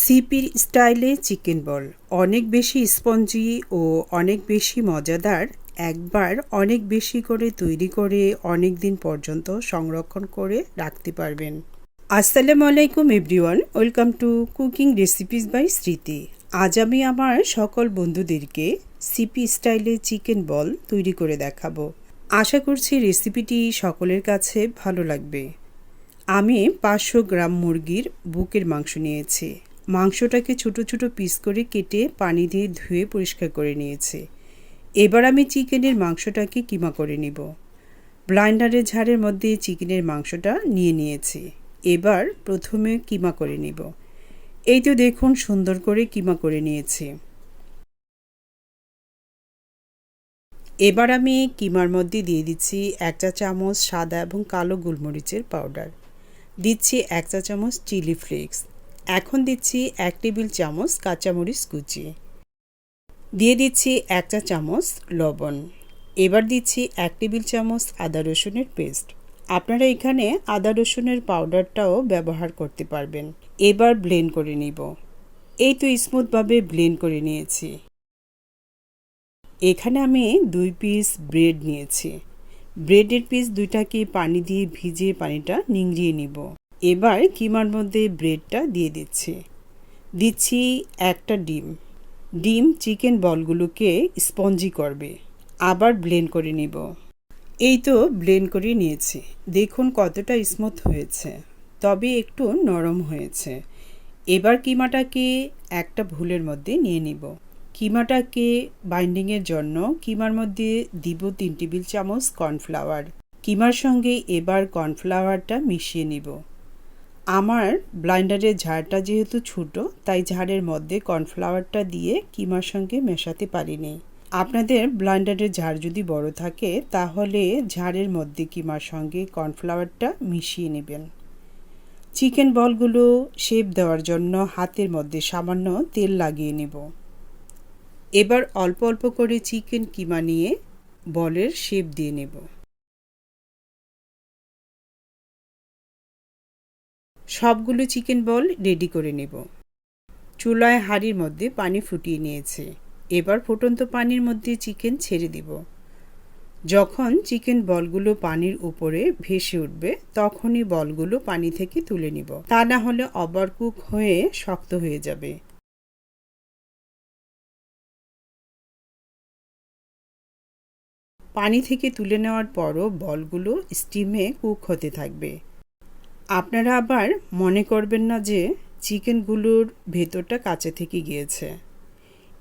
সিপির স্টাইলে চিকেন বল। অনেক বেশি স্পঞ্জি ও অনেক বেশি মজাদার, একবার অনেক বেশি করে তৈরি করে অনেক দিন পর্যন্ত সংরক্ষণ করে রাখতে পারবেন। আসসালামু আলাইকুম everyone, welcome to cooking recipes by Smriti. আজ আমি আমার সকল বন্ধুদেরকে সিপি স্টাইলে চিকেন বল তৈরি করে দেখাবো। আশা করছি রেসিপিটি সকলের কাছে ভালো লাগবে। আমি পাঁচশো গ্রাম মুরগির বুকের মাংস নিয়েছি। মাংসটাকে ছোট ছোট পিস করে কেটে পানি দিয়ে ধুয়ে পরিষ্কার করে নিয়েছি। এবার আমি চিকেনের মাংসটাকে কিমা করে নিব। ব্লাইন্ডারের ঝাড়ের মধ্যে চিকেনের মাংসটা নিয়ে নিয়েছি। এবার প্রথমে কিমা করে নিব। এই তো দেখুন সুন্দর করে কিমা করে নিয়েছি। এবার আমি কিমার মধ্যে দিয়ে দিচ্ছি এক চা চামচ সাদা এবং কালো গোলমরিচের পাউডার। দিচ্ছি এক চা চামচ চিলি ফ্লেক্স। এখন দিচ্ছি এক টেবিল চামচ কাঁচামরিচ কুচি। দিয়ে দিচ্ছি এক চা চামচ লবণ। এবার দিচ্ছি এক টেবিল চামচ আদা রসুনের পেস্ট। আপনারা এখানে আদা রসুনের পাউডারটাও ব্যবহার করতে পারবেন। এবার ব্লেন্ড করে নিব। এই তো স্মুথভাবে ব্লেন্ড করে নিয়েছি। এখানে আমি দুই পিস ব্রেড নিয়েছি। ব্রেডের পিস দুইটাকে পানি দিয়ে ভিজিয়ে পানিটা নিংড়িয়ে নিব। এবার কিমার মধ্যে ব্রেডটা দিয়ে দিচ্ছি। দিচ্ছি একটা ডিম। ডিম চিকেন বলগুলোকে স্পঞ্জি করবে। আবার ব্লেন্ড করে নিব। এই তো ব্লেন্ড করে নিয়েছি। দেখুন কতটা স্মুথ হয়েছে। তবে একটু নরম হয়েছে। এবার কিমাটাকে একটা ভুলের মধ্যে নিয়ে নিব। কিমাটাকে বাইন্ডিংয়ের জন্য কিমার মধ্যে দিব তিন টেবিল চামচ কর্নফ্লাওয়ার। কিমার সঙ্গে এবার কর্নফ্লাওয়ারটা মিশিয়ে নিব। আমার ব্লাইন্ডারের ঝাড়টা যেহেতু ছোট, তাই ঝাড়ের মধ্যে কর্নফ্লাওয়ারটা দিয়ে কিমার সঙ্গে মেশাতে পারিনি। আপনাদের ব্লাইন্ডারের ঝাড় যদি বড় থাকে, তাহলে ঝাড়ের মধ্যে কিমার সঙ্গে কর্নফ্লাওয়ারটা মিশিয়ে নেবেন। চিকেন বলগুলো শেপ দেওয়ার জন্য হাতের মধ্যে সামান্য তেল লাগিয়ে নেব। এবার অল্প অল্প করে চিকেন কিমা নিয়ে বলের শেপ দিয়ে নেব। সবগুলো চিকেন বল রেডি করে নেব। চুলায় হাঁড়ির মধ্যে পানি ফুটিয়ে নিয়েছে। এবার ফুটন্ত পানির মধ্যে চিকেন ছেড়ে দিব। যখন চিকেন বলগুলো পানির উপরে ভেসে উঠবে, তখনই বলগুলো পানি থেকে তুলে নিব। তা না হলে অবারকুক হয়ে শক্ত হয়ে যাবে। পানি থেকে তুলে নেওয়ার পরও বলগুলো স্টিমে কুক হতে থাকবে। আপনারা আবার মনে করবেন না যে চিকেনগুলোর ভেতরটা কাঁচা থেকে গিয়েছে।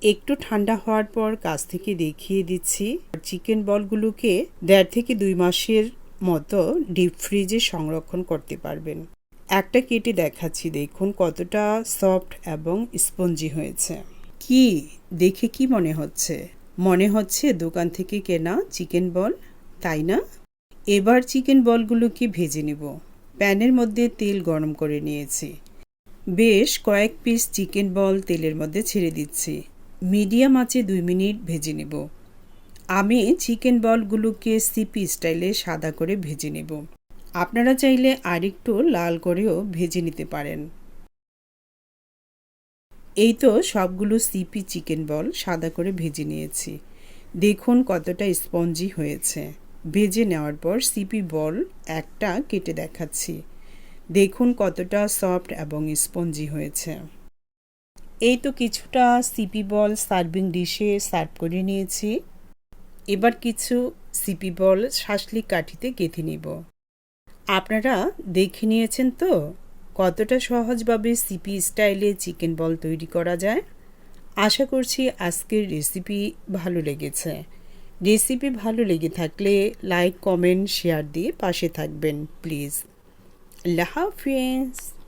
একটু ঠান্ডা হওয়ার পর কাছ থেকে দেখিয়ে দিচ্ছি। চিকেন বলগুলোকে দেড় থেকে দুই মাসের মতো ডিপ ফ্রিজে সংরক্ষণ করতে পারবেন। একটা কেটে দেখাচ্ছি, দেখুন কতটা সফট এবং স্পঞ্জি হয়েছে। কি? দেখে কি মনে হচ্ছে? মনে হচ্ছে দোকান থেকে কেনা চিকেন বল, তাই না? এবার চিকেন বলগুলোকে ভেজে নেব। প্যানের মধ্যে তেল গরম করে নিয়েছি। বেশ কয়েক পিস চিকেন বল তেলের মধ্যে ছেড়ে দিচ্ছি। মিডিয়াম আঁচে দুই মিনিট ভেজে নেব। আমি চিকেন বলগুলোকে সিপি স্টাইলে সাদা করে ভেজে নেব। আপনারা চাইলে আরেকটু লাল করেও ভেজে নিতে পারেন। এই তো সবগুলো সিপি চিকেন বল সাদা করে ভেজে নিয়েছি। দেখুন কতটা স্পঞ্জি হয়েছে। ভেজে নেওয়ার পর সিপি বল একটা কেটে দেখাচ্ছি। দেখুন কতটা সফট এবং স্পঞ্জি হয়েছে। এই তো কিছুটা সিপি বল সার্ভিং ডিশে সার্ভ করে নিয়েছি। এবার কিছু সিপি বল শাসলি কাঠিতে গেঁথে নিব। আপনারা দেখে নিয়েছেন তো কতটা সহজভাবে সিপি স্টাইলে চিকেন বল তৈরি করা যায়। আশা করছি আজকের রেসিপি ভালো লেগেছে। রেসিপি ভালো লেগে থাকলে লাইক কমেন্ট শেয়ার দিয়ে পাশে থাকবেন প্লিজ। আল্লাহ হাফিজ।